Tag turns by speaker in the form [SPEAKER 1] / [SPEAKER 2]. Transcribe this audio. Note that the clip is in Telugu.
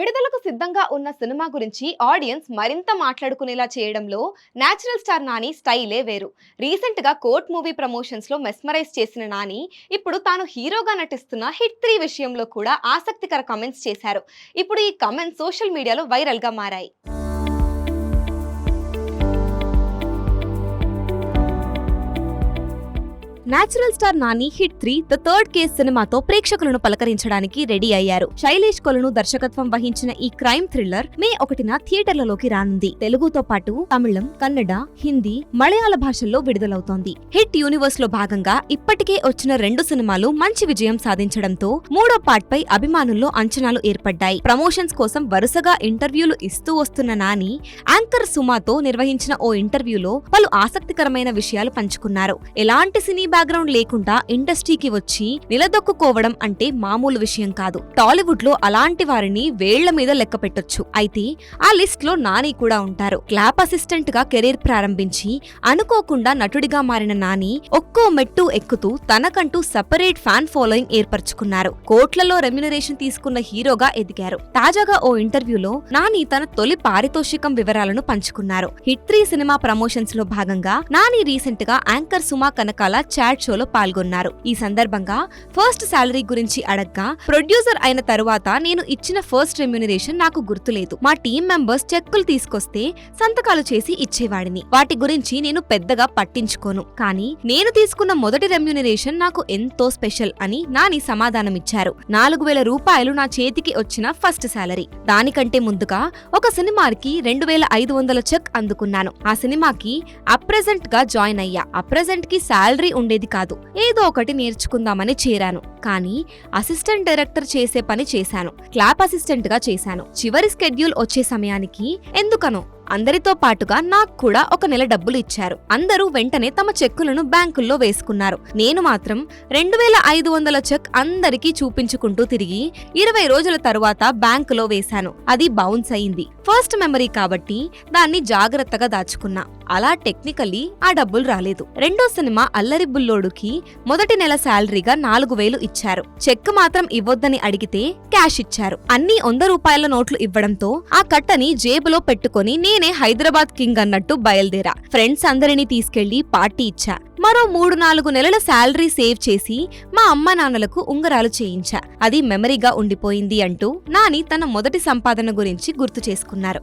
[SPEAKER 1] విడుదలకు సిద్ధంగా ఉన్న సినిమా గురించి ఆడియన్స్ మరింత మాట్లాడుకునేలా చేయడంలో నేచురల్ స్టార్ నాని స్టైలే వేరు. రీసెంట్గా కోర్ట్ మూవీ ప్రమోషన్స్లో మెస్మరైజ్ చేసిన నాని ఇప్పుడు తాను హీరోగా నటిస్తున్న హిట్ త్రీ విషయంలో కూడా ఆసక్తికర కమెంట్స్ చేశారు. ఇప్పుడు ఈ కమెంట్స్ సోషల్ మీడియాలో వైరల్గా మారాయి. Natural star Nani hit three the third case సినిమాతో ప్రేక్షకులను పలకరించడానికి రెడీ అయ్యారు. శైలేష్ కొలను దర్శకత్వం వహించిన ఈ క్రైమ్ థ్రిల్లర్ మే ఒకటిన థియేటర్లలోకి రానుంది. తెలుగుతో పాటు తమిళం కన్నడ హిందీ మలయాళ భాషల్లో విడుదలవుతోంది. హిట్ యూనివర్స్లో భాగంగా ఇప్పటికే వచ్చిన రెండు సినిమాలు మంచి విజయం సాధించడంతో మూడో పార్ట్ పై అభిమానుల్లో అంచనాలు ఏర్పడ్డాయి. ప్రమోషన్స్ కోసం వరుసగా ఇంటర్వ్యూలు ఇస్తూ వస్తున్న నాని యాంకర్ సుమాతో నిర్వహించిన ఓ ఇంటర్వ్యూలో పలు ఆసక్తికరమైన విషయాలు పంచుకున్నారు. ఎలాంటి సినీ బ్యాక్గ్రౌండ్ లేకుండా ఇండస్ట్రీకి వచ్చి నిలదొక్కుకోవడం అంటే మామూలు విషయం కాదు. టాలీవుడ్లో అలాంటి వారిని వేళ్ళ మీద లెక్క పెట్టొచ్చు. అయితే ఆ లిస్ట్లో నాని కూడా ఉంటారు. క్లాప్ అసిస్టెంట్గా కెరీర్ ప్రారంభించి అనుకోకుండా నటుడిగా మారిన నాని ఒక్కో మెట్టు ఎక్కుతూ తనకంటూ సపరేట్ ఫ్యాన్ ఫాలోయింగ్ ఏర్పరచుకున్నారు. కోట్లలో రెమ్యునరేషన్ తీసుకున్న హీరోగా ఎదిగారు. తాజాగా ఓ ఇంటర్వ్యూలో నాని తన తొలి పారితోషికం వివరాలను పంచుకున్నారు. హిట్ త్రీ సినిమా ప్రమోషన్స్లో భాగంగా నాని రీసెంట్గా యాంకర్ సుమా కనకాల చాట్ షోలో పాల్గొన్నారు. ఈ సందర్భంగా ఫస్ట్ శాలరీ గురించి అడగ్గా ప్రొడ్యూసర్ అయిన తరువాత నేను ఇచ్చిన ఫస్ట్ రెమ్యునరేషన్ నాకు గుర్తులేదు. మా టీం మెంబర్స్ చెక్కులు తీసుకొస్తే సంతకాలు చేసి ఇచ్చేవాడిని. వాటి గురించి నేను పెద్దగా పట్టించుకోను. కానీ నేను తీసుకున్న మొదటి రెమ్యునరేషన్ నాకు ఎంతో స్పెషల్ అని నాని సమాధానమిచ్చారు. నాలుగు వేల రూపాయలు నా చేతికి వచ్చిన ఫస్ట్ శాలరీ. దానికంటే ముందుగా ఒక సినిమాకి రెండు వేల ఐదు వందల చెక్ అందుకున్నాను. ఆ సినిమాకి అప్రెజెంట్గా జాయిన్ అయ్యా. అప్రెజెంట్కి శాలరీ ఉండేది కాదు. ఏదో ఒకటి నేర్చుకుందామని చేరాను. కానీ అసిస్టెంట్ డైరెక్టర్ చేసే పని చేశాను. క్లాప్ అసిస్టెంట్గా చేశాను. చివరి స్కెడ్యూల్ వచ్చే సమయానికి ఎందుకనో. అందరితో పాటుగా నాకు కూడా ఒక నెల డబ్బులు ఇచ్చారు. అందరూ వెంటనే తమ చెక్కులను బ్యాంకుల్లో వేసుకున్నారు. నేను మాత్రం రెండు వేల ఐదు వందల చెక్ అందరికీ చూపించుకుంటూ తిరిగి ఇరవై రోజుల తరువాత బ్యాంకులో వేశాను. అది బౌన్స్ అయింది. ఫస్ట్ మెమరీ కాబట్టి దాన్ని జాగ్రత్తగా దాచుకున్నా. అలా టెక్నికల్లీ ఆ డబ్బులు రాలేదు. రెండో సినిమా అల్లరి బుల్లోడుకి మొదటి నెల శాలరీగా నాలుగు వేలు ఇచ్చారు. చెక్ మాత్రం ఇవ్వొద్దని అడిగితే క్యాష్ ఇచ్చారు. అన్ని వంద రూపాయల నోట్లు ఇవ్వడంతో ఆ కట్టని జేబులో పెట్టుకొని నేనే హైదరాబాద్ కింగ్ అన్నట్టు బయలుదేరా. ఫ్రెండ్స్ అందరినీ తీసుకెళ్ళి పార్టీ ఇచ్చా. మరో మూడు నాలుగు నెలల శాలరీ సేవ్ చేసి మా అమ్మ నాన్నలకు ఉంగరాలు చేయించా. అది మెమరీగా ఉండిపోయింది అంటూ నాని తన మొదటి సంపాదన గురించి గుర్తు చేసుకున్నారు.